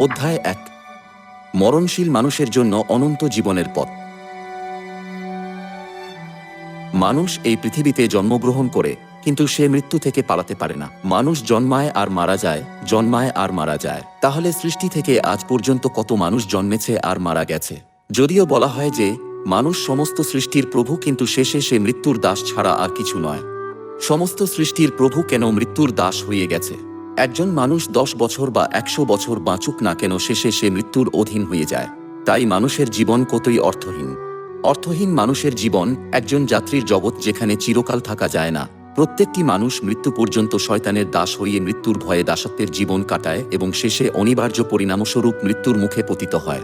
অধ্যায় এক। মরণশীল মানুষের জন্য অনন্ত জীবনের পথ। মানুষ এই পৃথিবীতে জন্মগ্রহণ করে, কিন্তু সে মৃত্যু থেকে পালাতে পারে না। মানুষ জন্মায় আর মারা যায়, জন্মায় আর মারা যায়। তাহলে সৃষ্টি থেকে আজ পর্যন্ত কত মানুষ জন্মেছে আর মারা গেছে? যদিও বলা হয় যে, মানুষ সমস্ত সৃষ্টির প্রভু, কিন্তু শেষে সে মৃত্যুর দাস ছাড়া আর কিছু নয়। সমস্ত সৃষ্টির প্রভু কেন মৃত্যুর দাস হয়ে গেছে? একজন মানুষ দশ বছর বা একশো বছর বাঁচুক না কেন শেষে সে মৃত্যুর অধীন হয়ে যায়। তাই মানুষের জীবন কতই অর্থহীন। অর্থহীন মানুষের জীবন একজন যাত্রীর জগৎ যেখানে চিরকাল থাকা যায় না। প্রত্যেকটি মানুষ মৃত্যু পর্যন্ত শয়তানের দাস হয়ে মৃত্যুর ভয়ে দাসত্বের জীবন কাটায় এবং শেষে অনিবার্য পরিণামস্বরূপ মৃত্যুর মুখে পতিত হয়।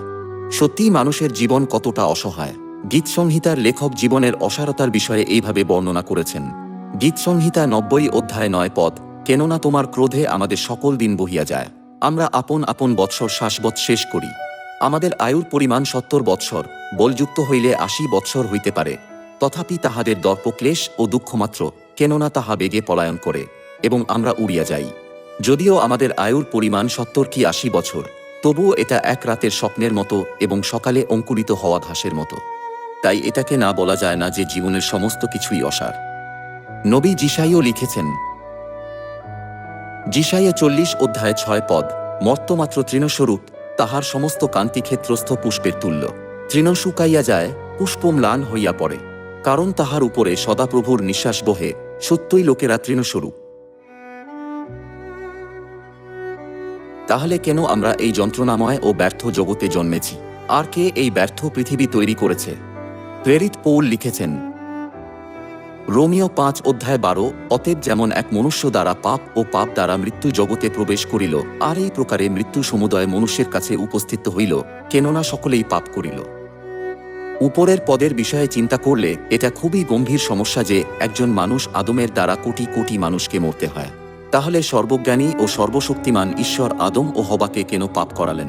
সত্যিই মানুষের জীবন কতটা অসহায়। গীত সংহিতার লেখক জীবনের অসারতার বিষয়ে এইভাবে বর্ণনা করেছেন। গীত সংহিতা নব্বই অধ্যায় নয় পদ কেননা তোমার ক্রোধে আমাদের সকল দিন বহিয়া যায়। আমরা আপন আপন বৎসর শ্বাসবৎ শেষ করি। আমাদের আয়ুর পরিমাণ সত্তর বৎসর, বলযুক্ত হইলে আশি বৎসর হইতে পারে। তথাপি তাহাদের দর্পক্লেশ ও দুঃখমাত্র, কেননা তাহা বেগে পলায়ন করে এবং আমরা উড়িয়া যাই। যদিও আমাদের আয়ুর পরিমাণ সত্তর কি আশি বছর তবুও এটা এক রাতের স্বপ্নের মতো এবং সকালে অঙ্কুরিত হওয়া ঘাসের মতো। তাই এটাকে না বলা যায় না যে জীবনের সমস্ত কিছুই অসার। নবী জিসাইও লিখেছেন জিসাইয়ে চল্লিশ অধ্যায় ছয় পদ, মর্তমাত্র তৃণস্বরূপ, তাহার সমস্ত কান্তিক্ষেত্রস্থ পুষ্পের তুল্য। তৃণ শুকাইয়া যায় পুষ্প ম্লান হইয়া পড়ে। কারণ তাহার উপরে সদাপ্রভুর নিঃশ্বাস বহে, সত্যই লোকেরা তৃণস্বরূপ। তাহলে কেন আমরা এই যন্ত্রণাময় ও ব্যর্থ জগতে জন্মেছি? আর কে এই ব্যর্থ পৃথিবী তৈরি করেছে? প্রেরিত পৌল লিখেছেন রোমিও পাঁচ অধ্যায় বারো, অতএব যেমন এক মনুষ্য দ্বারা পাপ ও পাপ দ্বারা মৃত্যু জগতে প্রবেশ করিল, আর এই প্রকারে মৃত্যু সমুদয় মনুষ্যের কাছে উপস্থিত হইল, কেননা সকলেই পাপ করিল। উপরের পদের বিষয়ে চিন্তা করলে এটা খুবই গম্ভীর সমস্যা যে একজন মানুষ আদমের দ্বারা কোটি কোটি মানুষকে মরতে হয়। তাহলে সর্বজ্ঞানী ও সর্বশক্তিমান ঈশ্বর আদম ও হবাকে কেন পাপ করালেন?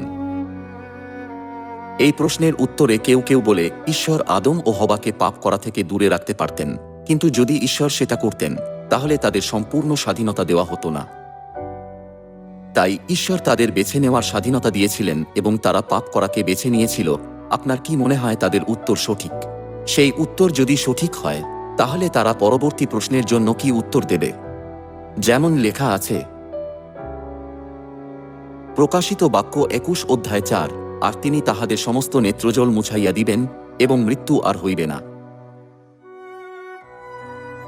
এই প্রশ্নের উত্তরে কেউ কেউ বলে, ঈশ্বর আদম ও হবাকে পাপ করা থেকে দূরে রাখতে পারতেন। কিন্তু যদি ঈশ্বর সেটা করতেন, তাহলে তাদের সম্পূর্ণ স্বাধীনতা দেওয়া হতো না। তাই ঈশ্বর তাদের বেছে নেওয়ার স্বাধীনতা দিয়েছিলেন এবং তারা পাপ করাকে বেছে নিয়েছিল। আপনার কি মনে হয় তাদের উত্তর সঠিক? সেই উত্তর যদি সঠিক হয়, তাহলে তারা পরবর্তী প্রশ্নের জন্য কি উত্তর দেবে? যেমন লেখা আছে, প্রকাশিত বাক্য একুশ অধ্যায় চার, আর তিনি তাহাদের সমস্ত নেত্রজল মুছাইয়া দিবেন এবং মৃত্যু আর হইবে না।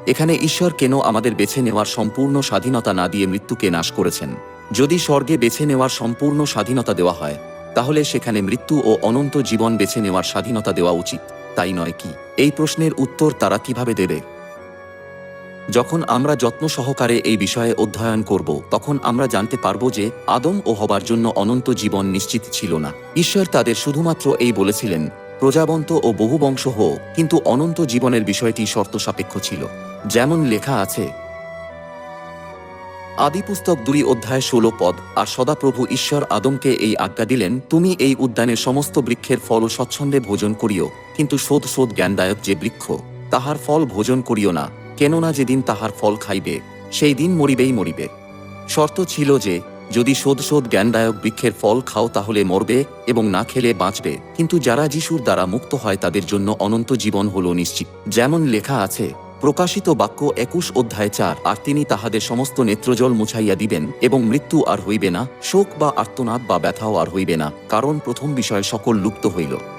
এখানে ঈশ্বর কেন আমাদের বেছে নেওয়ার সম্পূর্ণ স্বাধীনতা না দিয়ে মৃত্যুকে নাশ করেছেন? যদি স্বর্গে বেছে নেওয়ার সম্পূর্ণ স্বাধীনতা দেওয়া হয়, তাহলে সেখানে মৃত্যু ও অনন্ত জীবন বেছে নেওয়ার স্বাধীনতা দেওয়া উচিত, তাই নয় কি? এই প্রশ্নের উত্তর তারা কীভাবে দেবে? যখন আমরা যত্ন সহকারে এই বিষয়ে অধ্যয়ন করব, তখন আমরা জানতে পারব যে আদম ও হবার জন্য অনন্ত জীবন নিশ্চিত ছিল না। ঈশ্বর তাদের শুধুমাত্র এই বলেছিলেন, প্রজাবন্ত ও বহুবংশ হো কিন্তু অনন্ত জীবনের বিষয়টি শর্ত সাপেক্ষ ছিল। যেমন লেখা আছে আদিপুস্তক দুই অধ্যায় ষোলো পদ, আর সদাপ্রভু ঈশ্বর আদমকে এই আজ্ঞা দিলেন, তুমি এই উদ্যানের সমস্ত বৃক্ষের ফল স্বচ্ছন্দে ভোজন করিও, কিন্তু শোধ শোধ জ্ঞানদায়ক যে বৃক্ষ, তাহার ফল ভোজন করিও না, কেননা যেদিন তাহার ফল খাইবে, সেই দিন মরিবেই মরিবে। শর্ত ছিল যে, যদি শোধ শোধ জ্ঞানদায়ক বৃক্ষের ফল খাও তাহলে মরবে এবং না খেলে বাঁচবে, কিন্তু যারা যিশুর দ্বারা মুক্ত হয় তাদের জন্য অনন্ত জীবন হল নিশ্চিত। যেমন লেখা আছে প্রকাশিত বাক্য একুশ অধ্যায় চার, আর তিনি তাহাদের সমস্ত নেত্রজল মুছাইয়া দিবেন এবং মৃত্যু আর হইবে না, শোক বা আর্তনাদ বা ব্যথাও আর হইবে না, কারণ প্রথম বিষয় সকল লুপ্ত হইল।